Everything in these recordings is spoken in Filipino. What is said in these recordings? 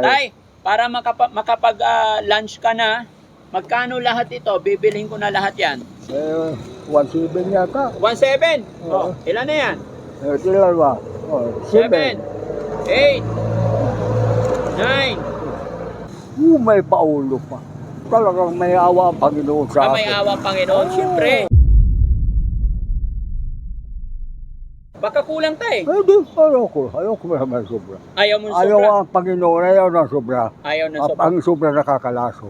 Tay, para makapa- makapag-lunch ka na, magkano lahat ito? Bibilhin ko na lahat yan. Eh, 1.7 yata. 1.7? Oh, Oo. ilan na yan? Eh, ilan ba? Oh, 7, 8, 9. Uh, may paulo pa. Talagang may awa ang Panginoon sa Ah, may awa Panginoon, siyempre. Baka kulang tay. Eh, di, ayoko. Ayoko na may sobra. Ayaw mo Ayaw sobra. ang Panginoon, ayaw ng sobra. Ayaw na sobra. ang sobra nakakalaso.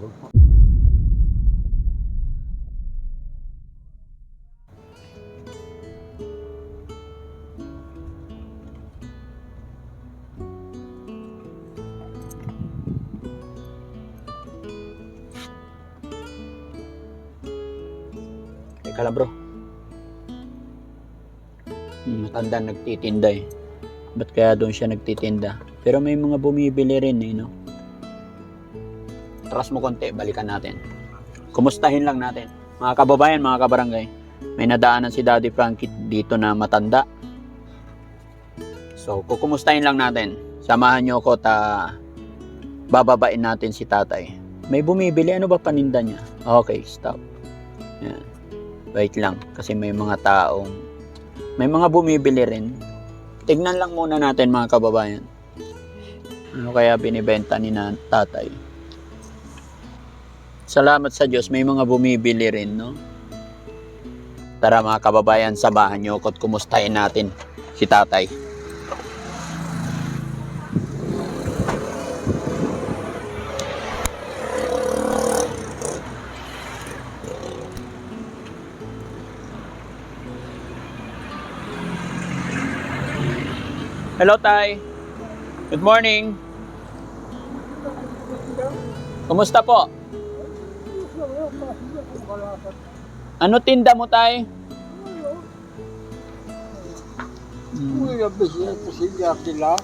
Teka lang bro. Matanda nagtitinda eh. Ba't kaya doon siya nagtitinda? Pero may mga bumibili rin eh, no? Tras mo konti, balikan natin. Kumustahin lang natin. Mga kababayan, mga kabarangay, may nadaanan si Daddy Frankie dito na matanda. So, kukumustahin lang natin. Samahan niyo ako ta bababain natin si tatay. May bumibili, ano ba paninda niya? Okay, stop. Yan. Wait lang, kasi may mga taong, may mga bumibili rin. Tignan lang muna natin mga kababayan. Ano kaya binibenta ni na tatay? Salamat sa Diyos, may mga bumibili rin, no? Tara mga kababayan, samahan niyo ako at kumustahin natin si tatay. Hello, Tay. Good morning. Kumusta po? Ano tinda mo, Tay? Sila.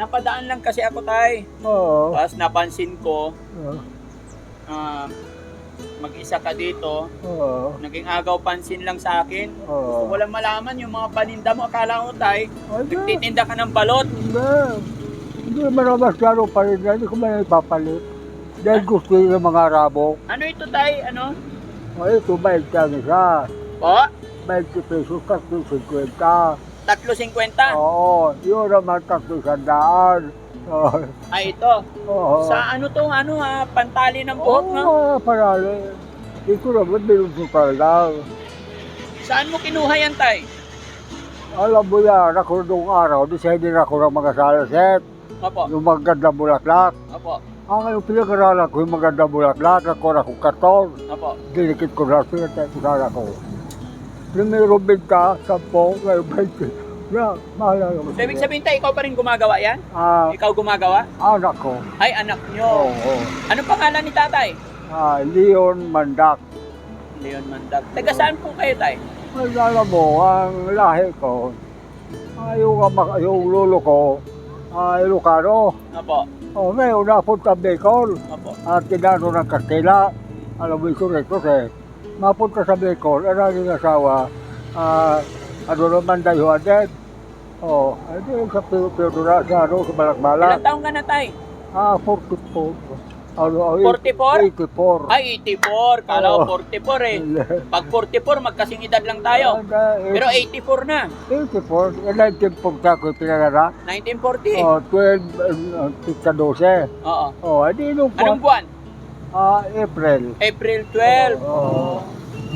Napadaan lang kasi ako, Tay. Oo. Tapos napansin ko, Oo. ah, mag-isa ka dito. Oo. Naging agaw pansin lang sa akin. Oo. Gusto ko lang malaman yung mga paninda mo. Akala ko tay, Ano? nagtitinda ka ng balot. Hindi. Hindi naman ako masyado pa rin. Hindi ko man ipapalit. Dahil ah. gusto yun ng mga rabo. Ano ito tay? Ano? O ito, bayad ka na siya. Po? 20 pesos, 3.50. 3.50. Oo, yun naman 300. Oh. Ay, ito. Oo. Sa ano tong ano ha, pantali ng buhok, no? Oo, oh, paralo. Hindi ko naman bilog ng paralo. Saan mo kinuha yan, tay? Alam mo yan, ako nung araw, decided ako ng mga salaset. Opo. Yung maganda bulaklak. Opo. Ang ah, yung pinag-aralan ko, yung maganda bulaklak, nakuha akong katon. Opo. Dinikit ko na, pinatay ko na ako. Primero benta, sampo, ngayon 20. Na, mahal na So, ibig sabihin, Tay, ikaw pa rin gumagawa yan? Ah, Ikaw gumagawa? anak ko. Ay, anak Oo. nyo. Oh, Ano pangalan ni tatay? Ah, Leon Mandak. Leon Mandag. Taga saan po kayo, Tay? Ay, alam mo, ang lahi ko, ah, yung, ama- yung lolo ko, ah, Ilocano. Opo, Oh, ngayon, napunta Bicol. opo. At tinano ng Kastila. Alam mo ito rito eh. Mapunta sa Bicol, ang aking asawa, ah, ano naman dayo adet. Oh, ano yung sa Pildura, sa ano, sa Balakbalak. Ilang taong ka na, Tay? Ah, 44. Ano, ah, 44? 84. Ay, 84. Kala ko Oo. 44 eh. Pag 44, magkasing edad lang tayo. Pero 84 na. 84. Eh, 1940 ko pinanganak. 1940. Oh, 12, uh, pizza 12. Oo. Oh, hindi nung Anong buwan? Ah, April. April 12. Oo.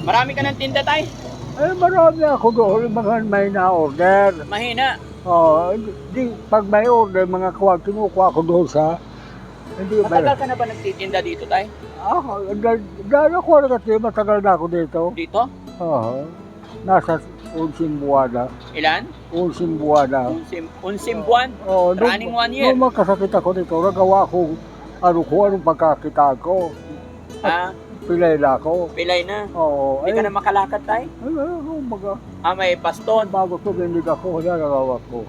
Marami ka ng tinda, Tay? Eh, marami ako doon, mga may na-order. Mahina. Oh, di, pag may order, mga kuwag, kinukuha ko doon sa... Hindi? Matagal ka na ba nagtitinda dito, Tay? Ako, dahil ako na kasi matagal na ako dito. Dito? Oo. Nasa unsin buwan na. Ilan? Unsin buwan na. Unsim, unsim buwan? Oh, Running one year. Nung magkasakit ako dito, nagawa ko ano ko, anong pagkakita ko. Ah, Pilay na ako. pilay na. Oo. Hindi ka na makalakad, Tay? Ay, ano, mga, Ah, may baston. bago tuminig ako, nagawa ko.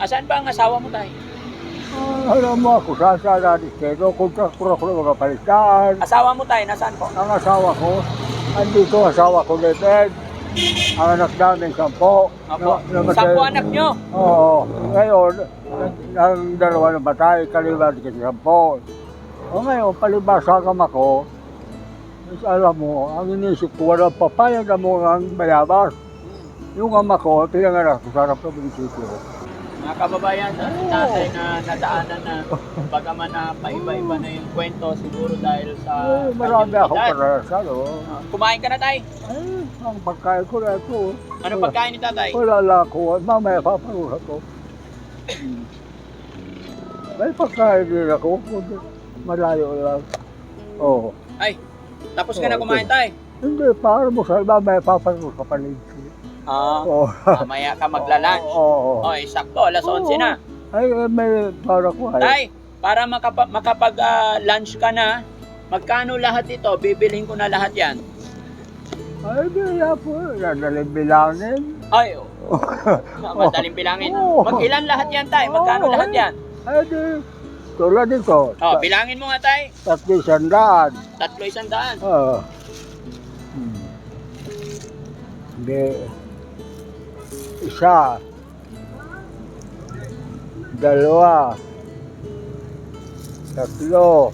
Asan ba ang asawa mo, Tay? Ah, alam mo ako, saan saan natin kayo, kontraktor ako ng mga palitan. Asawa mo, Tay, nasaan po? Ang asawa ko, andito asawa ko, David. Ang anak namin, sampo. Opo. Na- namatay- Sampu anak nyo. Oo. Ngayon, ang dalawa na batay, kaliwan kasi sampo. O ngayon, palibasa ka ako, alam mo, ang inisip ko, walang papayag ang bayabas. Yung ama ko, pinanganak ko sa harap ng munisipyo. Mga kababayan, sa si tatay na nadaanan na bagaman na paiba-iba na yung kwento siguro dahil sa Eh, marami kanyang akong edad. karanasan, oh. Ah, Kumain ka na tay? Eh, ang pagkain ko na ito, Ano pagkain ni tatay? wala lang ako. Mamaya paparuha ko. May pagkain din ako, kundi malayo lang. Oo. Ay, tapos ka na Oo, kumain tay? Hindi, para mo sa mamaya paparuha ka pa rin. Ah, Oo. mamaya ka magla-lunch. Oo. Oh, sakto, alas 11 na. Ay, eh, may para ko ay. Tay, para makapa- makapag-lunch ka na, magkano lahat ito? Bibilhin ko na lahat yan. Ay, di na po. Nadaling bilangin. Ay, oh. madaling bilangin. Mag-ilan lahat yan, tay? Magkano Oo, lahat ay. yan? Ay, di. Tulad nito. Oh, bilangin mo nga, tay. Tatlo sandaan. Tatlo isang daan. Oo. Hmm. Hindi. Isa. Dalawa. Tatlo.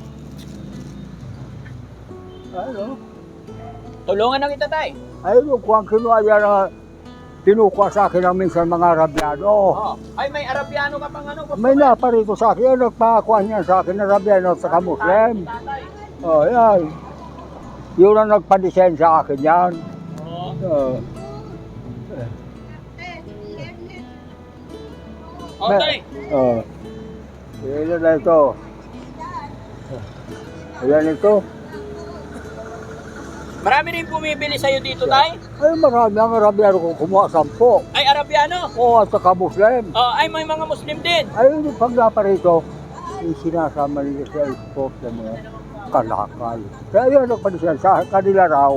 Ano? Tulungan na kita, tay. Ay, kung ang kinuha yan na kinukuha sa akin ng minsan mga Arabiano. Oh. Ay, may Arabiano ka pang ano? May naparito sa akin, nagpakuha niya sa akin ng Arabiano at saka Muslim. Tatay. Oh, yan. Yun ang nagpa-design sa akin yan. Oh. Oh. Oh, May- tay. Oh. Ilan na ito? Ilan ito? Marami rin bumibili sa'yo dito, tay. Ay, marami ang Arabiano kung kumuha sampo. Ay, Arabiano. Oo, at saka Muslim. Oh, ay, may mga Muslim din. Ay, yung pag naparito, yung sinasama nila sa export na mga kalakal. Kaya yun ang panisyan sa kanila raw.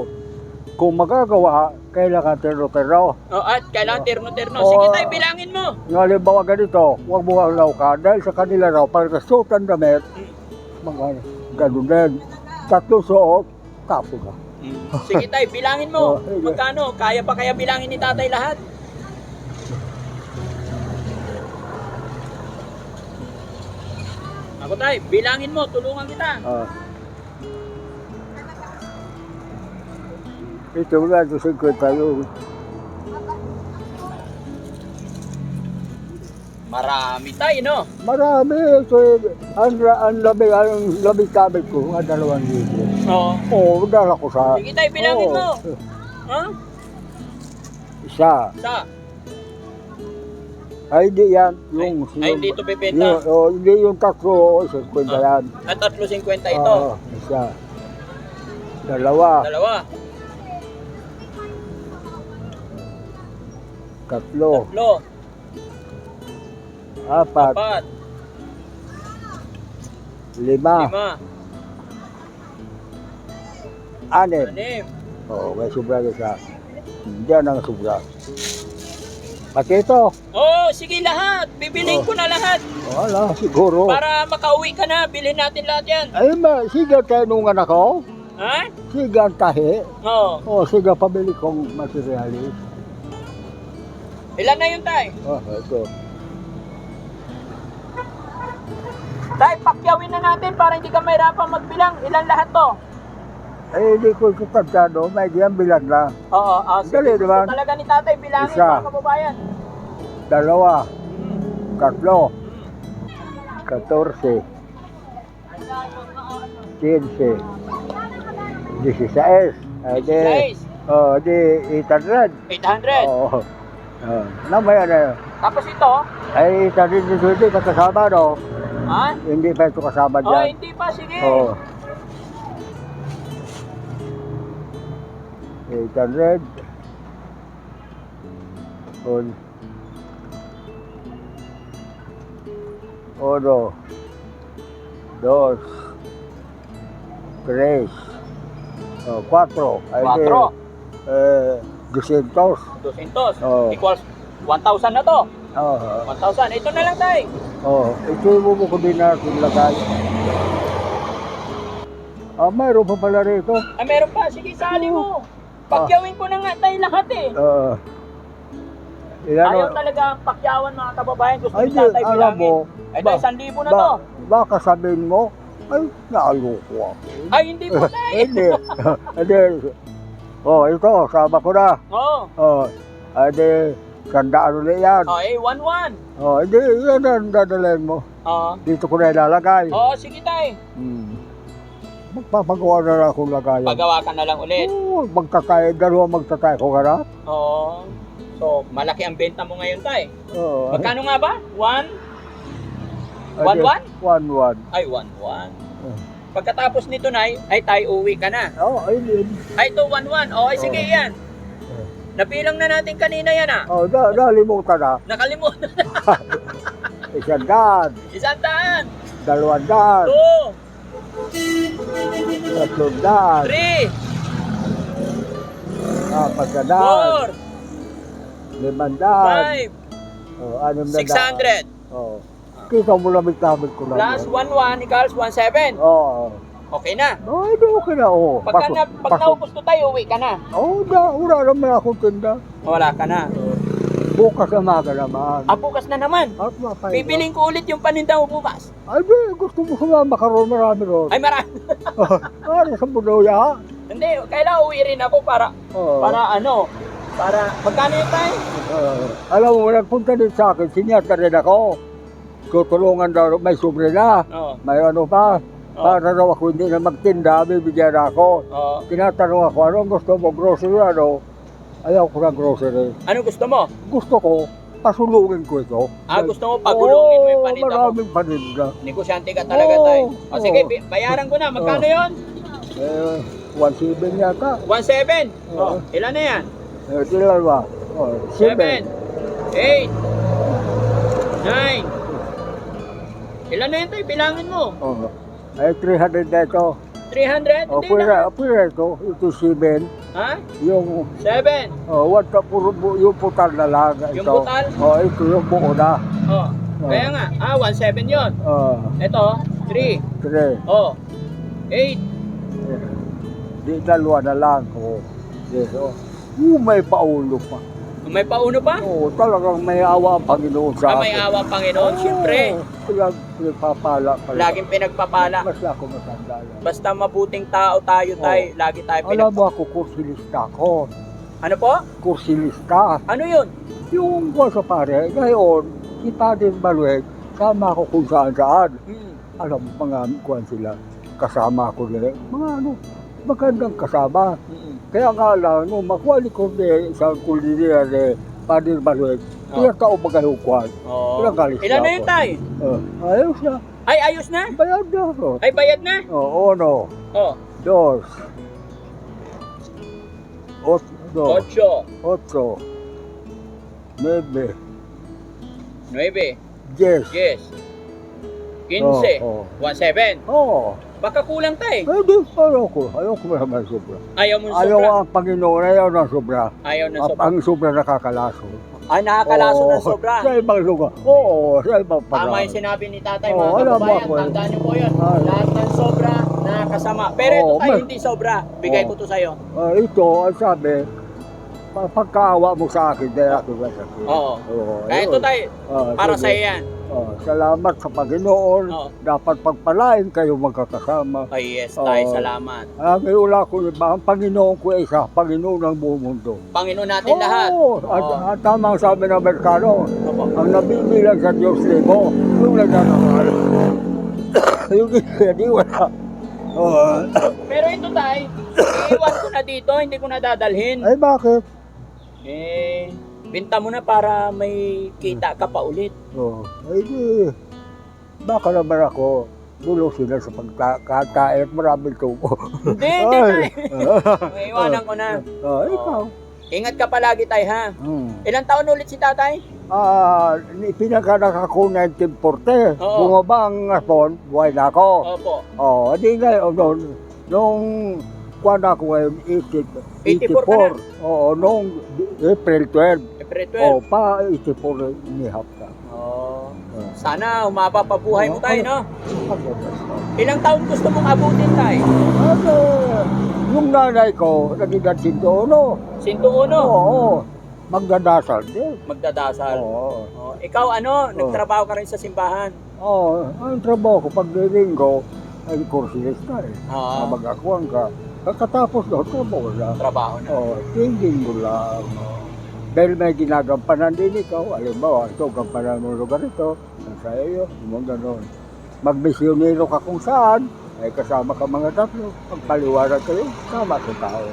Kung magagawa, kailangan terno-terno. Oh, at kailangan terno-terno. Sige, tay, bilangin mo. Nga halimbawa ganito, huwag mo ang ka dahil sa kanila raw, pag nasuot ang damit, mga ganun din. Tatlo suot, tapo ka. Sige, tay, bilangin mo. Oh. Magkano? Kaya pa kaya bilangin ni tatay lahat? Ako, tay, bilangin mo. Tulungan kita. Ah. Ito wala ito 50 yun. Marami tay, no? Marami. Ito, ang, ang labi, ang labi tabit ko, ang dalawang libo. Oo. Oo, dala ko sa... Sige, tay, bilangin mo. Ha? Isa. Sa? Ay, hindi yan. Yung, Ay, hindi ito. Yung, oh, hindi yung tatlo, isa kwenta Ah. yan. At tatlo 50 ito. Oo, isa. Dalawa. Dalawa. Tatlo. Tatlo. Apat. Apat. Lima. Lima. Anim. Anim. Oo, may sobra ka sa... Diyan ang sobra. Pati ito. Oh, sige lahat. Bibilin Oh. ko na lahat. Wala, siguro. Para makauwi ka na, bilhin natin lahat yan. Ay, ma, siga tanungan ako. Ha? Siga ang tahi. Oo. O, siga pabili kong materialis. Ilan na yun, tay? Oh, ito. Tay, pakyawin na natin para hindi ka mahirapan magbilang. Ilan lahat to? Ay, hindi ko ito tantado. May diyan bilang na. Oo. ah, sige. Dali, talaga ni tatay bilangin Isa. mga kababayan. Dalawa. Hmm. Tatlo. Katorse. Quince. Disisaes. Ay, di. Guys, Oh, di 800. 800. Oo. Oh. Namaya na yun. Tapos ito, Ay, 800 dito hindi ka kasama, no? Ha? Hindi pa ito kasama Oh, dyan. hindi pa, sige. Oo. 800. Un. Uno. Dos. Tres. Oh, cuatro. Ay, di, Quatro. Eh, 200. 200. Oo. Equals 1,000 na to. Oo. 1,000. Ito na lang, tay. Oh, ito yung bubukod din natin lagay. Ah, mayroon pa pala rito. Ah, meron pa. Sige, sali mo. Pakyawin ko na nga tayo lahat eh. Uh, ilan Ayaw talaga ang pakyawan mga kababayan. Gusto Ay, ni di, tatay alam bilangin. mo, Ay, ba- tayo, sandibo na to. ba, baka sabihin mo, ay, naaloko ako. Ay, hindi po tayo. Hindi. Hindi. Oh, ito, sama ko na. Oo. Oh, hindi, sandaan ulit yan. Oh, eh, 1-1. Oh, hindi, yan ang dadalhin mo. Oo. Dito ko na ilalagay. Oo, sige tayo. Hmm. Magpapagawa na lang akong lagayan. Pagawa ka na lang ulit. Oo, magkakaya, dalawa magtatay ko harap. Oo. So, malaki ang benta mo ngayon tayo. Oo. Magkano nga ba? 1? Hindi, 1-1? One, one. Ay, 1-1. Oh. Pagkatapos nito, Nay, ay tayo uwi ka na. Oh, ayun. Ay, ito, 1-1. O, ay, sige, Oh. yan. Nabilang na natin kanina yan, ah. Oh, na, nalimutan na. Nakalimutan. Isang daan, Isang daan. dalawang daan, Two. tatlong daan, Three. apat na daan, Four. limang daan, Five. oh, anim na Six daan. hundred. Oh. Kita mo lamig-lamig ko na. Plus yan. 1-1 equals 1-7. Oo. Okay na. Oh, hindi okay na, oh. Pagka na, pag naubos to tayo, uwi ka na. Oo, na, wala naman akong tinda. Wala ka na. Bukas na maga naman. Ah, bukas na naman. At mapay. Bibiling ko ulit yung paninda mo bukas. Ay, be, gusto mo sumama ka ron, marami ron. Ay, marami. Ano sa Budoya? Hindi, kailangan uwi rin ako para, Oo. para ano, para, magkano yun tayo? Oo. alam mo, nagpunta din sa akin, sinyata rin ako. Tutulungan daw, may sobre na. Oo. May ano pa. Oo. Para daw ako hindi na magtinda, bibigyan ako. Oo. Tinatanong ako, anong gusto mo, grocery ano? Ayaw ko ng grocery. Ano gusto mo? Gusto ko, pasulungin ko ito. Ah, gusto mo pagulungin mo yung Oo, paninda mo. maraming paninda. Negosyante ka talaga Oo. tayo. O sige, Oo. bi- bayaran ko na. Magkano yun? Eh, 1.7 yata. 1.7. Oo. Oh, ilan na yan? Eh, tilan ba? Oh, 7, 7. 8, 9. Ilan na yun tayo? Bilangin mo. Oh. Eh, 300 na ito. 300? Oh, Hindi pwera, na. pwera ito. Ito 7. Ha? Yung, 7. oh, what puro, bu- yung putal na lang. Yung ito. butal? Oh, ito yung buo na. Oh. Kaya nga. Ah, 1.7 yun. Oh, Ito, 3. 3. Oh. 8. Di dalawa na lang. Oh. Dito. Oh, may paulo pa. May pauno pa? Oo, oh, talagang may awa ang Panginoon Ah, sa may awa ang Panginoon. Siyempre, Kaya pinagpapala pala. laging pinagpapala. Mas ako matanda yan. Basta mabuting tao tayo, tayo. Lagi tayo Alam pinag... mo ako, kursilista ko. Ano po? Kursilista. Ano yun? Yung sa pare, ngayon, si Padre Malueg, sama ko kung saan saan. Hmm. Alam mo, mga kuhan sila, kasama ko nila. Mga ano, magandang kasama. Mm-mm. Kaya nga lang, nung makuha ko na sa kulinia ni Padre Malueg, Oh. kaya tao ba kayo kuhan? Oh. Ilang galis Ilan na na yun tayo? Uh, ayos na, Ay, ayos na? bayad na ako. Ay, bayad na? Oo, uno, Oh, dos, ot, do, ocho, otso, nueve, nueve, diez. yes, quince, Oo, one, seven. oo. Baka kulang tayo. Oh, Hindi, ayaw ko. Ayaw ko naman sobra. Ayaw mo ng Ayaw sobra. ang Panginoon, ayaw ng sobra. Ayaw Ang, sobra. ang sobra nakakalaso. Ay, nakakalaso ng Oo, sobra. Sa ibang lugar. Oo, sa ibang Tama paraan. yung sinabi ni tatay, Oo, mga alam mo kababayan. ako eh. Tandaan niyo po yun. Ah. Lahat ng sobra, nakakasama. Pero ito Oo, tayo, hindi sobra. Bigay Oo. ko to sa'yo. Ah, ito, ang sabi, pa- pagkaawa mo sa akin, dahil ako ba sa akin. Oo. Oo, Kaya ayun. ito tayo, Ah, para sige. sa'yo yan. Ah, salamat sa Panginoon. Oo. Dapat pagpalain kayo magkakasama. Ay, yes, tayo, Oo. salamat. Ah, may ula ko iba, ang Panginoon ko ay isa, Panginoon ng buong mundo. Panginoon natin lahat. Oo, at, Oo. at tama ang sabi ng Amerikano, Opo. ang nabibilang sa Diyos libo, yung nagdadamahal. yung hindi wala. Oo. Pero ito tayo, iiwan ko na dito, hindi ko na dadalhin. ay bakit? Eh, binta mo na para may kita ka pa ulit. Oh, ay di. Baka naman ako, dulo sila sa pagkakain at maraming tubo. Hindi, hindi Ay. tayo. Iwanan ko na. Ah, ikaw. Ingat ka palagi tayo ha. Hmm. Ilang taon ulit si tatay? Ah, ni- pinaganak ako 1940. Oo. Bumaba ang hapon, buhay na ako. Opo. Oh, hindi ngayon, nung, nung kwan ako ngayon, 84 80, ka 84. Oo, nung April 12. April 12. Oh, pa 84 inihap ka. Oh. Oh. Sana humaba pa buhay mo tayo, no? Pagdadasal. Ilang taon gusto mong abutin tayo? Ano, yung nanay ko, naging sinto, no? Sinto uno, Oo, magdadasal din. magdadasal. Oo. Oh, ikaw ano, nagtrabaho ka rin sa simbahan. Oo, ang trabaho ko pag linggo, ay kursilista eh. Ah, Mag-akuan ka. Pagkatapos daw, trabaho na. trabaho na. Oo, tingin mo lang. Dahil may ginagampanan din ikaw, alimbawa, ito, gampanan mo lugar ito, sa iyo, yung ganon. Magmisyonero ka kung saan, ay kasama ka mga tatlo, pagpaliwanag kayo, tama sa tao.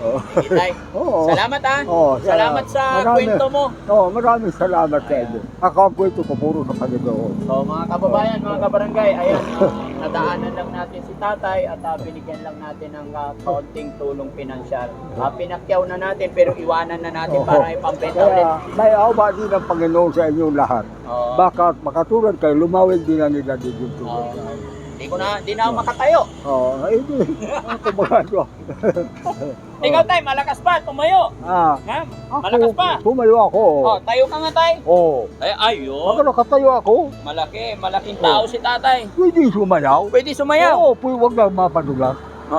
Oo. Sige, tay. Oo. Salamat ah. Oo, Salamat sa marami. kwento mo. Oo, maraming salamat sa inyo. Ako ang kwento ko puro sa Panginoon. So mga kababayan, mga kabarangay, ayan, ah, nadaanan lang natin si tatay at ah, binigyan lang natin ng ah, kaunting tulong pinansyal. Uh, pinakyaw na natin pero iwanan na natin Oo. para ipambenta ulit. Kaya may awa din ang Panginoon sa inyong lahat. Oo. Baka makatulad kayo, lumawin din ang nila din yung tulong. Oo. Ko na, di na ako makatayo. Oo, ay hindi. Ako mga ano. Ikaw tay, malakas pa, tumayo. Ah, Ha? ako, Malakas pa. Tumayo ako. Oh, tayo ka nga tay. Oo. Ay, ayun. Ako nakatayo ako. Malaki, malaking tao si tatay. Pwede sumayaw. Pwede sumayaw. Oo, pwede huwag lang mapadulas.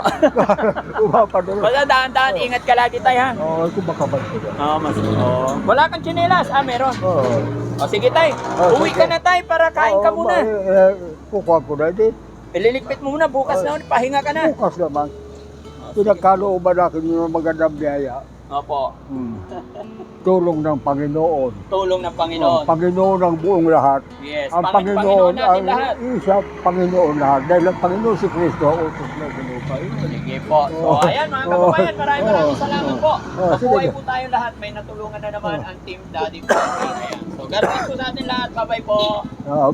mapadulas. Basta daan-daan, ingat ka lagi tay ha. Oo, baka ba sila? Oo, mas. Oh. Wala kang tsinelas. Ah, meron. Oo. O sige tay, Oh, uwi sige. ka na tay para kain ka Oo, muna. ma- eh, eh, Kukuha ko na din. Ililigpit mo muna, bukas na ulit, pahinga ka na. Bukas naman. Pinagkalooban natin yung magandang biyaya. Opo, Hmm. Tulong ng Panginoon. tulong ng Ang Panginoon. Panginoon ang buong lahat. Yes, Ang Panginoon, Panginoon natin ang lahat. isa Panginoon lahat. Dahil ang Panginoon si Kristo ang utos na sinupa. Sige po. So, Oo. ayan mga kababayan, maraming maraming Oo. salamat po. Oo, Mabuhay sige. po tayo lahat. May natulungan na naman ang Team Daddy Frankie. Ayan. So, God bless po sa atin lahat. Bye-bye po. Ah,